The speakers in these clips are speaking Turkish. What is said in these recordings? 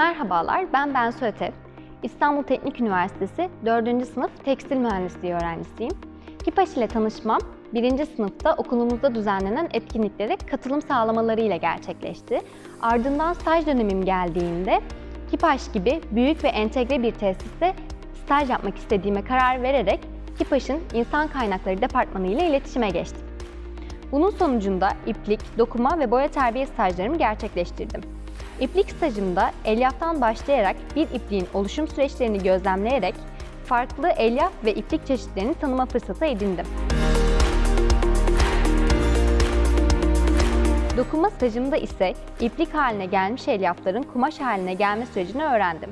Merhabalar, ben Bensu Ötev. İstanbul Teknik Üniversitesi 4. sınıf tekstil mühendisliği öğrencisiyim. KİPAŞ ile tanışmam 1. sınıfta okulumuzda düzenlenen etkinliklere katılım sağlamaları ile gerçekleşti. Ardından staj dönemim geldiğinde KİPAŞ gibi büyük ve entegre bir tesiste staj yapmak istediğime karar vererek KİPAŞ'ın İnsan Kaynakları Departmanı ile iletişime geçtim. Bunun sonucunda iplik, dokuma ve boya terbiye stajlarımı gerçekleştirdim. İplik stajımda elyaftan başlayarak bir ipliğin oluşum süreçlerini gözlemleyerek farklı elyaf ve iplik çeşitlerini tanıma fırsatı edindim. Dokuma stajımda ise iplik haline gelmiş elyafların kumaş haline gelme sürecini öğrendim.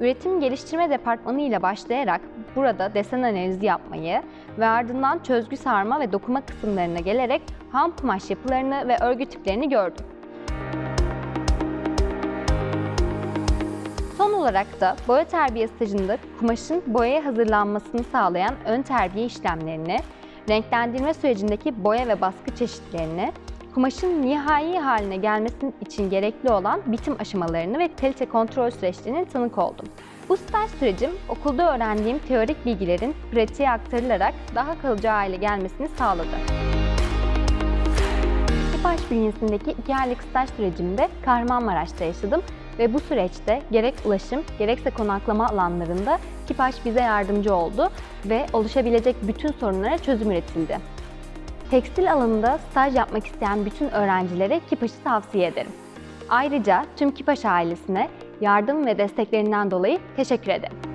Üretim geliştirme departmanı ile başlayarak burada desen analizi yapmayı ve ardından çözgü sarma ve dokuma kısımlarına gelerek ham kumaş yapılarını ve örgü tiplerini gördüm. Son olarak da boya terbiye stajında kumaşın boyaya hazırlanmasını sağlayan ön terbiye işlemlerini, renklendirme sürecindeki boya ve baskı çeşitlerini, kumaşın nihai haline gelmesi için gerekli olan bitim aşamalarını ve kalite kontrol süreçlerinin tanık oldum. Bu staj sürecim okulda öğrendiğim teorik bilgilerin pratiğe aktarılarak daha kalıcı hale gelmesini sağladı. Kipaş bünyesindeki iki aylık staj sürecimde Kahramanmaraş'ta yaşadım ve bu süreçte gerek ulaşım gerekse konaklama alanlarında Kipaş bize yardımcı oldu ve oluşabilecek bütün sorunlara çözüm üretildi. Tekstil alanında staj yapmak isteyen bütün öğrencilere Kipaş'ı tavsiye ederim. Ayrıca tüm Kipaş ailesine yardım ve desteklerinden dolayı teşekkür ederim.